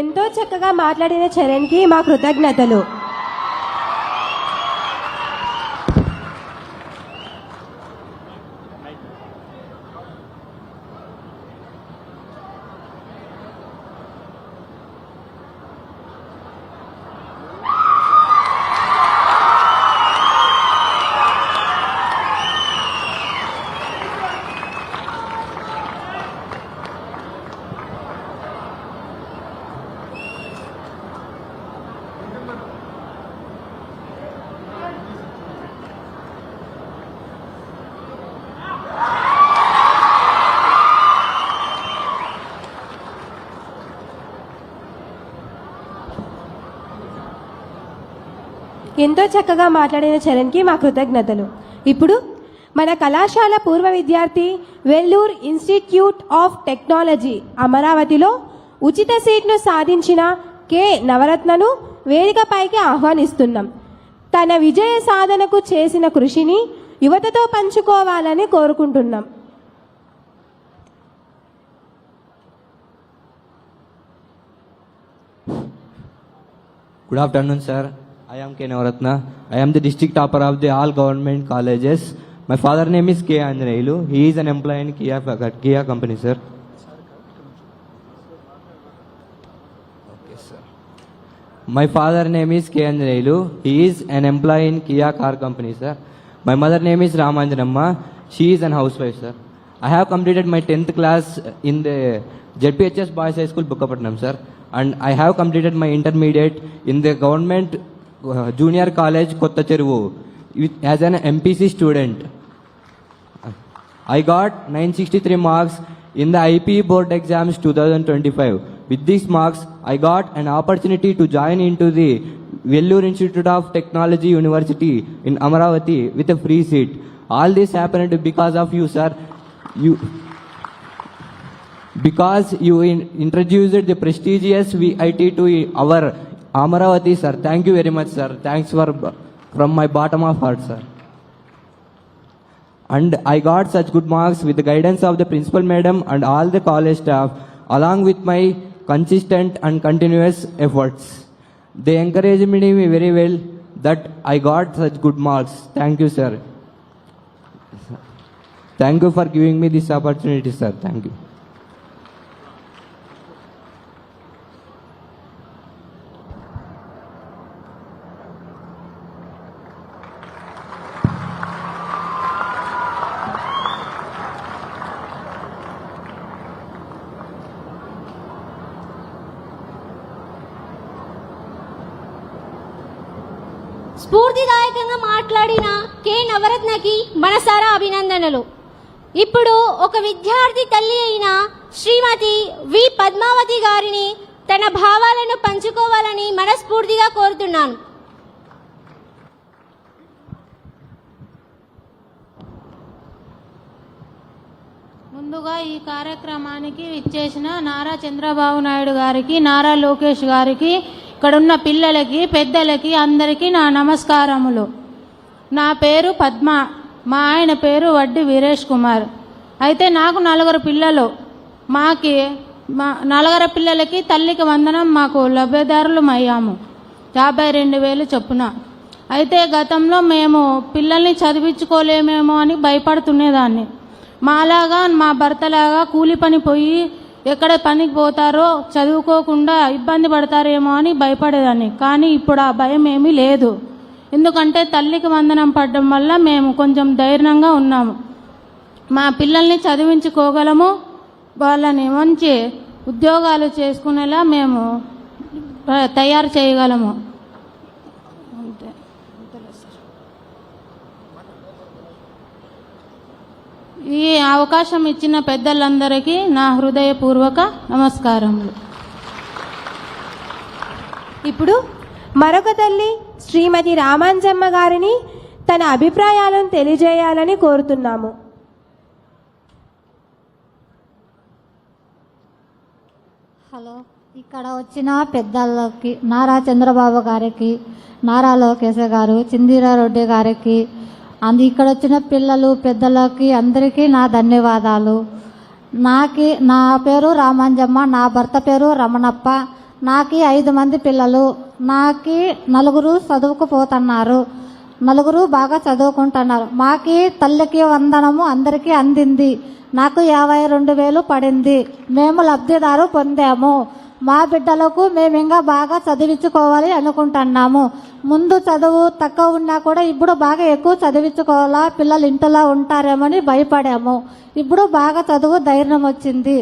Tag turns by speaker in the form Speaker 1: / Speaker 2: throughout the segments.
Speaker 1: ఎంతో చక్కగా మాట్లాడిన చరణ్కి మా కృతజ్ఞతలు ఎంతో చక్కగా మాట్లాడిన చరణ్కి మా కృతజ్ఞతలు ఇప్పుడు మన కళాశాల పూర్వ విద్యార్థి వెల్లూర్ ఇన్స్టిట్యూట్ ఆఫ్ టెక్నాలజీ అమరావతిలో ఉచిత సీట్ను సాధించిన కె నవరత్నను వేదికపైకి ఆహ్వానిస్తున్నాం తన విజయ సాధనకు చేసిన కృషిని యువతతో పంచుకోవాలని కోరుకుంటున్నాం
Speaker 2: good afternoon sir I am K. Navaratna. I am the district topper of the all government colleges. My father name is K. Andrelu. He is an employee in Kia, Kia company, sir. Okay, sir. My father name is K. Andrelu. He is an employee in Kia car company, sir. My mother name is Ramanjanamma. She is an housewife, sir. I have completed my 10th class in the ZPHS Boys High School, Bukkapatnam, sir. And I have completed my intermediate in the government Junior College, Kottacheruvu, as an MPC student. I got 963 marks in the IPE board exams 2025. With these marks, I got an opportunity to join into the Vellore Institute of Technology University in Amaravati with a free seat. All this happened because of you, sir. Because you introduced the prestigious VIT to our Amaravati sir, thank you very much sir. Thanks from my bottom of heart sir. And I got such good marks with the guidance of the principal madam and all the college staff, along with my consistent and continuous efforts. They encouraged me very well that I got such good marks. Thank you, sir. Thank you for giving me this opportunity, sir. Thank you.
Speaker 3: స్ఫూర్తిదాయకంగా మాట్లాడిన K నవరత్నకి మనసారా అభినందనలు ఇప్పుడు ఒక విద్యార్థి తల్లి అయిన శ్రీమతి వి పద్మావతి గారిని తన భావాలను పంచుకోవాలని మనస్ఫూర్తిగా కోరుతున్నాను
Speaker 4: ముందుగా ఈ కార్యక్రమానికి విచ్చేసిన నారా చంద్రబాబు నాయుడు గారికి నారా లోకేష్ గారికి అక్కడున్న పిల్లలకి పెద్దలకి అందరికీ నా నమస్కారములు నా పేరు పద్మ మా ఆయన పేరు వడ్డి వీరేష్ కుమార్ అయితే నాకు నలుగురు పిల్లలు మాకి మా నలుగురు పిల్లలకి తల్లికి వందనం మాకు లబ్ధిదారులు అయ్యాము యాభై రెండు వేలు చొప్పున అయితే గతంలో మేము పిల్లల్ని చదివించుకోలేమేమో అని భయపడుతుండేదాన్ని మాలాగా మా భర్తలాగా కూలి పని పోయి ఎక్కడ పనికి పోతారో చదువుకోకుండా ఇబ్బంది పడతారేమో అని భయపడేదాన్ని కానీ ఇప్పుడు ఆ భయం ఏమీ లేదు ఎందుకంటే తల్లికి వందనం పడడం వల్ల మేము కొంచెం ధైర్యంగా ఉన్నాము మా పిల్లల్ని చదివించుకోగలము వాళ్ళని మంచి ఉద్యోగాలు చేసుకునేలా మేము తయారు చేయగలము ఈ అవకాశం ఇచ్చిన పెద్దలందరికీ నా హృదయపూర్వక నమస్కారములు
Speaker 1: ఇప్పుడు మరొక తల్లి శ్రీమతి రామాంజమ్మ గారిని తన అభిప్రాయాలను తెలియజేయాలని కోరుతున్నాము
Speaker 5: హలో ఇక్కడ వచ్చిన పెద్దలకి నారా చంద్రబాబు గారికి నారా లోకేశ గారు చిందిరారెడ్డి గారికి అందు ఇక్కడ వచ్చిన పిల్లలు పెద్దలకి అందరికీ నా ధన్యవాదాలు నాకి నా పేరు రామాంజమ్మ నా భర్త పేరు రమణప్ప నాకి ఐదు మంది పిల్లలు నాకి నలుగురు చదువుకుపోతున్నారు నలుగురు బాగా చదువుకుంటున్నారు మాకి తల్లికి వందనము అందరికీ అందింది నాకు యాభై రెండు వేలు పడింది మేము లబ్ధిదారు పొందాము మా బిడ్డలకు మేము ఇంకా బాగా చదివించుకోవాలి అనుకుంటున్నాము ముందు చదువు తక్కువ ఉన్నా కూడా ఇప్పుడు బాగా ఎక్కువ చదివించుకోవాలా పిల్లలు ఇంటిలో ఉంటారేమని భయపడాము ఇప్పుడు బాగా చదువు ధైర్యం వచ్చింది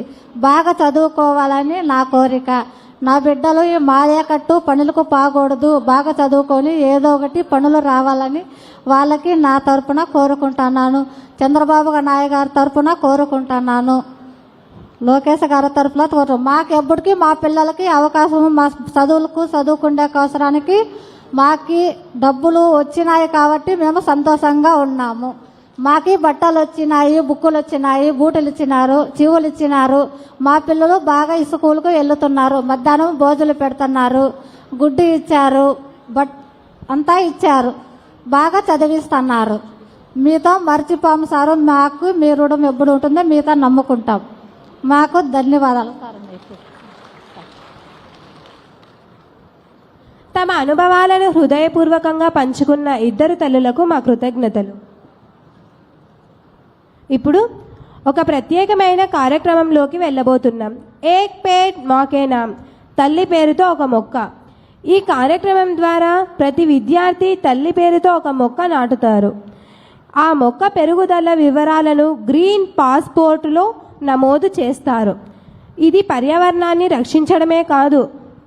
Speaker 5: బాగా చదువుకోవాలని నా కోరిక నా బిడ్డలు ఈ మాయాకట్టు పనులకు పాకూడదు బాగా చదువుకొని ఏదో ఒకటి పనులు రావాలని వాళ్ళకి నా తరపున కోరుకుంటున్నాను చంద్రబాబు నాయ గారి తరపున కోరుకుంటున్నాను లోకేష్ గారి తరఫున కోరు మాకెప్పటికీ మా పిల్లలకి అవకాశం మా చదువులకు చదువుకుండే అవసరానికి మాకి డబ్బులు వచ్చినాయి కాబట్టి మేము సంతోషంగా ఉన్నాము మాకి బట్టలు వచ్చినాయి బుక్కులు వచ్చినాయి బూటలు ఇచ్చినారు చీవులు ఇచ్చినారు మా పిల్లలు బాగా స్కూల్కు వెళ్తున్నారు మధ్యాహ్నం భోజనం పెడుతున్నారు గుడ్డు ఇచ్చారు బట్ అంతా ఇచ్చారు బాగా చదివిస్తున్నారు మీతో మర్చిపోము సారు మాకు మీ రుణం ఎప్పుడు ఉంటుందో మీతో నమ్ముకుంటాం మాకు ధన్యవాదాలు సార్ మీకు
Speaker 1: తమ అనుభవాలను హృదయపూర్వకంగా పంచుకున్న ఇద్దరు తల్లులకు మా కృతజ్ఞతలు ఇప్పుడు ఒక ప్రత్యేకమైన కార్యక్రమంలోకి వెళ్ళబోతున్నాం ఏక్ పేట్ మాకేనా తల్లి పేరుతో ఒక మొక్క ఈ కార్యక్రమం ద్వారా ప్రతి విద్యార్థి తల్లి పేరుతో ఒక మొక్క నాటుతారు ఆ మొక్క పెరుగుదల వివరాలను గ్రీన్ పాస్పోర్టులో నమోదు చేస్తారు ఇది పర్యావరణాన్ని రక్షించడమే కాదు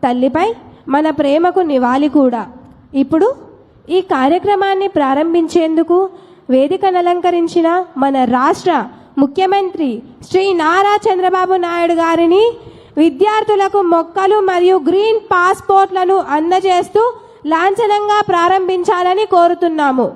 Speaker 1: తల్లిపై మన ప్రేమకు నివాలి కూడా ఇప్పుడు ఈ కార్యక్రమాన్ని ప్రారంభించేందుకు వేదికను అలంకరించిన మన రాష్ట్ర ముఖ్యమంత్రి శ్రీ నారా చంద్రబాబు నాయుడు గారిని విద్యార్థులకు మొక్కలు మరియు గ్రీన్ పాస్పోర్ట్లను అందజేస్తూ లాంఛనంగా ప్రారంభించాలని కోరుతున్నాము